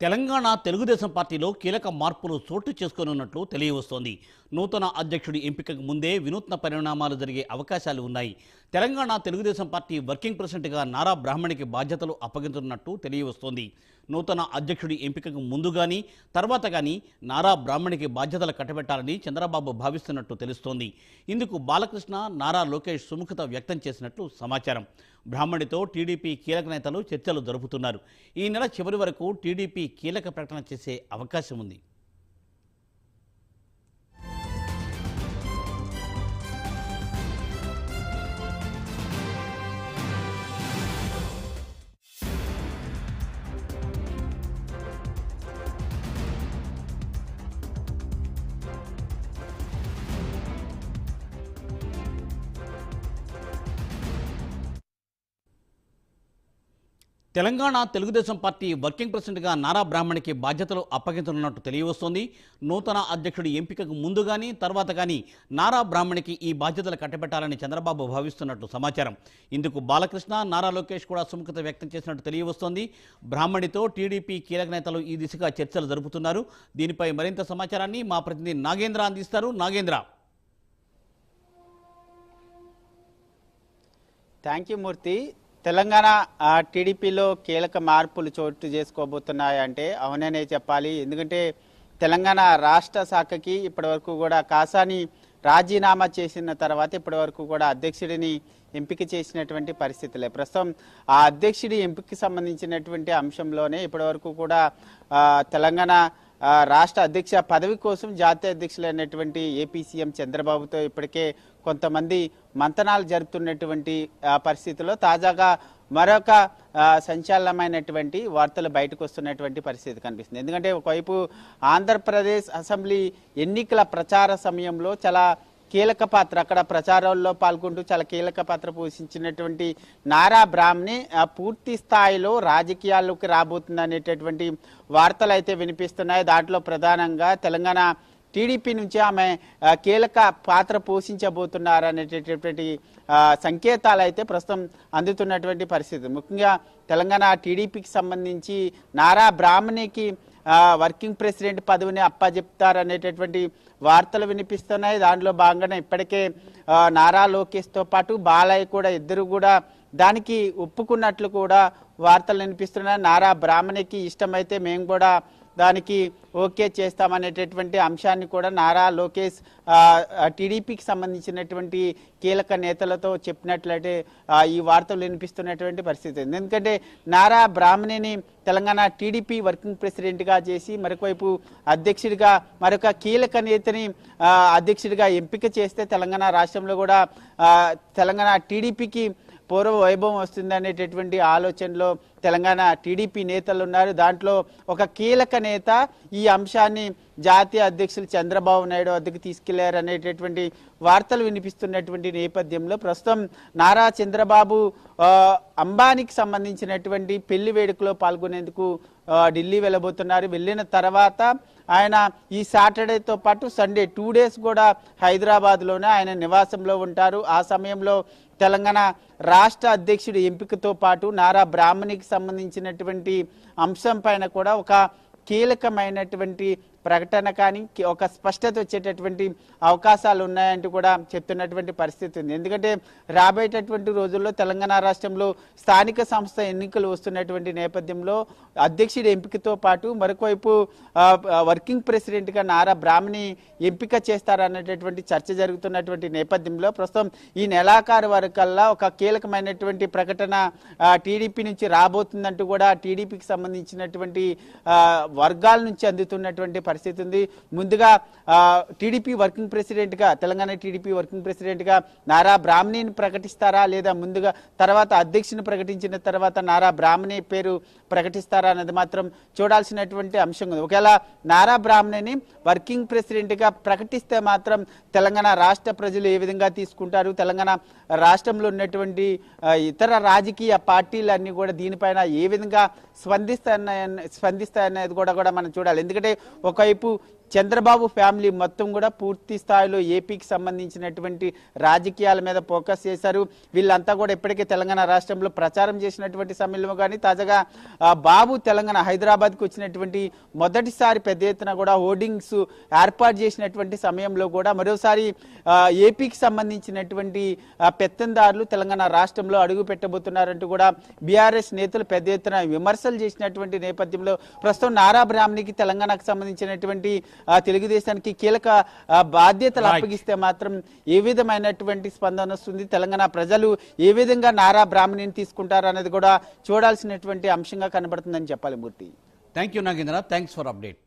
తెలంగాణ తెలుగుదేశం పార్టీలో కీలక మార్పులు చోటు చేసుకోనున్నట్లు తెలియవస్తోంది. నూతన అధ్యక్షుడి ఎంపికకు ముందే వినూత్న పరిణామాలు జరిగే అవకాశాలు ఉన్నాయి. తెలంగాణ తెలుగుదేశం పార్టీ వర్కింగ్ ప్రెసిడెంట్గా నారా బ్రాహ్మణికి బాధ్యతలు అప్పగించనున్నట్టు తెలియవస్తోంది. నూతన అధ్యక్షుడి ఎంపికకు ముందు కానీ తర్వాత కానీ నారా బ్రాహ్మణికి బాధ్యతలు కట్టబెట్టాలని చంద్రబాబు భావిస్తున్నట్టు తెలుస్తోంది. ఇందుకు బాలకృష్ణ నారా లోకేష్ సుముఖత వ్యక్తం చేసినట్లు సమాచారం. బ్రాహ్మణితో టీడీపీ కీలక నేతలు చర్చలు జరుపుతున్నారు. ఈ నెల చివరి వరకు టీడీపీ కీలక ప్రకటన చేసే అవకాశం ఉంది. తెలంగాణ తెలుగుదేశం పార్టీ వర్కింగ్ ప్రెసిడెంట్గా నారా బ్రాహ్మణికి బాధ్యతలు అప్పగించనున్నట్టు తెలియవస్తోంది. నూతన అధ్యక్షుడి ఎంపికకు ముందు కానీ తర్వాత కానీ నారా బ్రాహ్మణికి ఈ బాధ్యతలు కట్టబెట్టాలని చంద్రబాబు భావిస్తున్నట్టు సమాచారం. ఇందుకు బాలకృష్ణ నారా లోకేష్ కూడా సుముఖత వ్యక్తం చేసినట్టు తెలియవస్తోంది. బ్రాహ్మణితో టీడీపీ కీలక నేతలు ఈ దిశగా చర్చలు జరుపుతున్నారు. దీనిపై మరింత సమాచారాన్ని మా ప్రతినిధి నాగేంద్ర అందిస్తారు. Nagendra. Thank you Murthy. Telangana టీడీపీలో కీలక మార్పులు చోటు చేసుకోబోతున్నాయంటే అవుననే చెప్పాలి. ఎందుకంటే తెలంగాణ రాష్ట్ర శాఖకి ఇప్పటివరకు కూడా కాసాని రాజీనామా చేసిన తర్వాత ఇప్పటివరకు కూడా అధ్యక్షుడిని ఎంపిక చేసినటువంటి పరిస్థితులే. ప్రస్తుతం ఆ అధ్యక్షుడి ఎంపికకి సంబంధించినటువంటి అంశంలోనే ఇప్పటివరకు కూడా తెలంగాణ రాష్ట్ర అధ్యక్ష పదవి కోసం జాతీయ అధ్యక్షులైనటువంటి ఏపీ సీఎం చంద్రబాబుతో ఇప్పటికే కొంతమంది మంతనాలు జరుపుతున్నటువంటి పరిస్థితుల్లో తాజాగా మరొక సంచలనమైనటువంటి వార్తలు బయటకు వస్తున్నటువంటి పరిస్థితి కనిపిస్తుంది. ఎందుకంటే ఒకవైపు ఆంధ్రప్రదేశ్ అసెంబ్లీ ఎన్నికల ప్రచార సమయంలో చాలా కీలక పాత్ర అక్కడ ప్రచారంలో పాల్గొంటూ చాలా కీలక పాత్ర పోషించినటువంటి నారా బ్రాహ్మణి పూర్తి స్థాయిలో రాజకీయాల్లోకి రాబోతుంది అనేటటువంటి వార్తలు అయితే వినిపిస్తున్నాయి. దాంట్లో ప్రధానంగా తెలంగాణ టీడీపీ నుంచి ఆమె కీలక పాత్ర పోషించబోతున్నారు అనేటటువంటి సంకేతాలు అయితే ప్రస్తుతం అందుతున్నటువంటి పరిస్థితి. ముఖ్యంగా తెలంగాణ టీడీపీకి సంబంధించి నారా బ్రాహ్మణికి వర్కింగ్ ప్రెసిడెంట్ పదవిని అప్పజెప్తారనేటటువంటి వార్తలు వినిపిస్తున్నాయి. దాంట్లో భాగంగానే ఇప్పటికే నారా లోకేష్తో పాటు బాలయ్య కూడా ఇద్దరు కూడా దానికి ఒప్పుకున్నట్లు కూడా వార్తలు వినిపిస్తున్నాయి. నారా బ్రాహ్మణికి ఇష్టమైతే మేము కూడా దానికి ఓకే చేస్తామనేటటువంటి అంశాన్ని కూడా నారా లోకేష్ టీడీపీకి సంబంధించినటువంటి కీలక నేతలతో చెప్పినట్లయితే ఈ వార్తలు వినిపిస్తున్నటువంటి పరిస్థితి ఉంది. ఎందుకంటే నారా బ్రాహ్మణిని తెలంగాణ టీడీపీ వర్కింగ్ ప్రెసిడెంట్గా చేసి మరొకవైపు అధ్యక్షుడిగా మరొక కీలక నేతని అధ్యక్షుడిగా ఎంపిక చేస్తే తెలంగాణ రాష్ట్రంలో కూడా తెలంగాణ టీడీపీకి పూర్వ వైభవం వస్తుంది అనేటటువంటి ఆలోచనలో తెలంగాణ టీడీపీ నేతలు ఉన్నారు. దాంట్లో ఒక కీలక నేత ఈ అంశాన్ని జాతీయ అధ్యక్షులు చంద్రబాబు నాయుడు వద్దకు తీసుకెళ్ళారు అనేటటువంటి వార్తలు వినిపిస్తున్నటువంటి నేపథ్యంలో ప్రస్తుతం నారా చంద్రబాబు అంబానీకి సంబంధించినటువంటి పెళ్ళి వేడుకలో పాల్గొనేందుకు ఢిల్లీ వెళ్ళబోతున్నారు. వెళ్ళిన తర్వాత ఆయన ఈ సాటర్డేతో పాటు సండే టూ డేస్ కూడా హైదరాబాద్లోనే ఆయన నివాసంలో ఉంటారు. ఆ సమయంలో తెలంగాణ రాష్ట్ర అధ్యక్షుడి ఎంపికతో పాటు నారా బ్రాహ్మణికి సంబంధించినటువంటి అంశం పైన కూడా ఒక కీలకమైనటువంటి ప్రకటన కానీ ఒక స్పష్టత వచ్చేటటువంటి అవకాశాలు ఉన్నాయంటూ కూడా చెప్తున్నటువంటి పరిస్థితి ఉంది. ఎందుకంటే రాబోయేటటువంటి రోజుల్లో తెలంగాణ రాష్ట్రంలో స్థానిక సంస్థ ఎన్నికలు వస్తున్నటువంటి నేపథ్యంలో అధ్యక్షుడి ఎంపికతో పాటు మరొకవైపు వర్కింగ్ ప్రెసిడెంట్గా నారా బ్రాహ్మణి ఎంపిక చేస్తారన్నటువంటి చర్చ జరుగుతున్నటువంటి నేపథ్యంలో ప్రస్తుతం ఈ నెలాఖరు వరకల్లా ఒక కీలకమైనటువంటి ప్రకటన టీడీపీ నుంచి రాబోతుందంటూ కూడా టీడీపీకి సంబంధించినటువంటి వర్గాల నుంచి అందుతున్నటువంటి పరిస్థితి ఉంది. ముందుగా టీడీపీ వర్కింగ్ ప్రెసిడెంట్గా తెలంగాణ టీడీపీ వర్కింగ్ ప్రెసిడెంట్గా నారా బ్రాహ్మణిని ప్రకటిస్తారా లేదా ముందుగా తర్వాత అధ్యక్షుని ప్రకటించిన తర్వాత నారా బ్రాహ్మణి పేరు ప్రకటిస్తారా అన్నది మాత్రం చూడాల్సినటువంటి అంశం ఉంది. ఒకవేళ నారా బ్రాహ్మణిని వర్కింగ్ ప్రెసిడెంట్గా ప్రకటిస్తే మాత్రం తెలంగాణ రాష్ట్ర ప్రజలు ఏ విధంగా తీసుకుంటారు? తెలంగాణ రాష్ట్రంలో ఉన్నటువంటి ఇతర రాజకీయ పార్టీలన్నీ కూడా దీనిపైన ఏ విధంగా స్పందిస్తాయన్న స్పందిస్తాయనేది కూడా కూడా మనం చూడాలి. ఎందుకంటే ఒక వైపు చంద్రబాబు ఫ్యామిలీ మొత్తం కూడా పూర్తి స్థాయిలో ఏపీకి సంబంధించినటువంటి రాజకీయాల మీద ఫోకస్ చేశారు. వీళ్ళంతా కూడా ఇప్పటికే తెలంగాణ రాష్ట్రంలో ప్రచారం చేసినటువంటి సమయంలో కానీ తాజాగా బాబు తెలంగాణ హైదరాబాద్కి వచ్చినటువంటి మొదటిసారి పెద్ద ఎత్తున కూడా హోర్డింగ్స్ ఏర్పాటు చేసినటువంటి సమయంలో కూడా మరోసారి ఏపీకి సంబంధించినటువంటి పెత్తందారులు తెలంగాణ రాష్ట్రంలో అడుగు పెట్టబోతున్నారంటూ కూడా బీఆర్ఎస్ నేతలు పెద్ద ఎత్తున విమర్శలు చేసినటువంటి నేపథ్యంలో ప్రస్తుతం నారా బ్రాహ్మణికి తెలంగాణకు సంబంధించినటువంటి తెలుగుదేశానికి కీలక బాధ్యతలు. అప్పగిస్తే మాత్రం ఏ విధమైనటువంటి స్పందన వస్తుంది? తెలంగాణ ప్రజలు ఏ విధంగా నారా బ్రాహ్మణిని తీసుకుంటారు అనేది కూడా చూడాల్సినటువంటి అంశంగా కనబడుతుందని చెప్పాలి Murthy. Thank you Nagendra. Thanks for update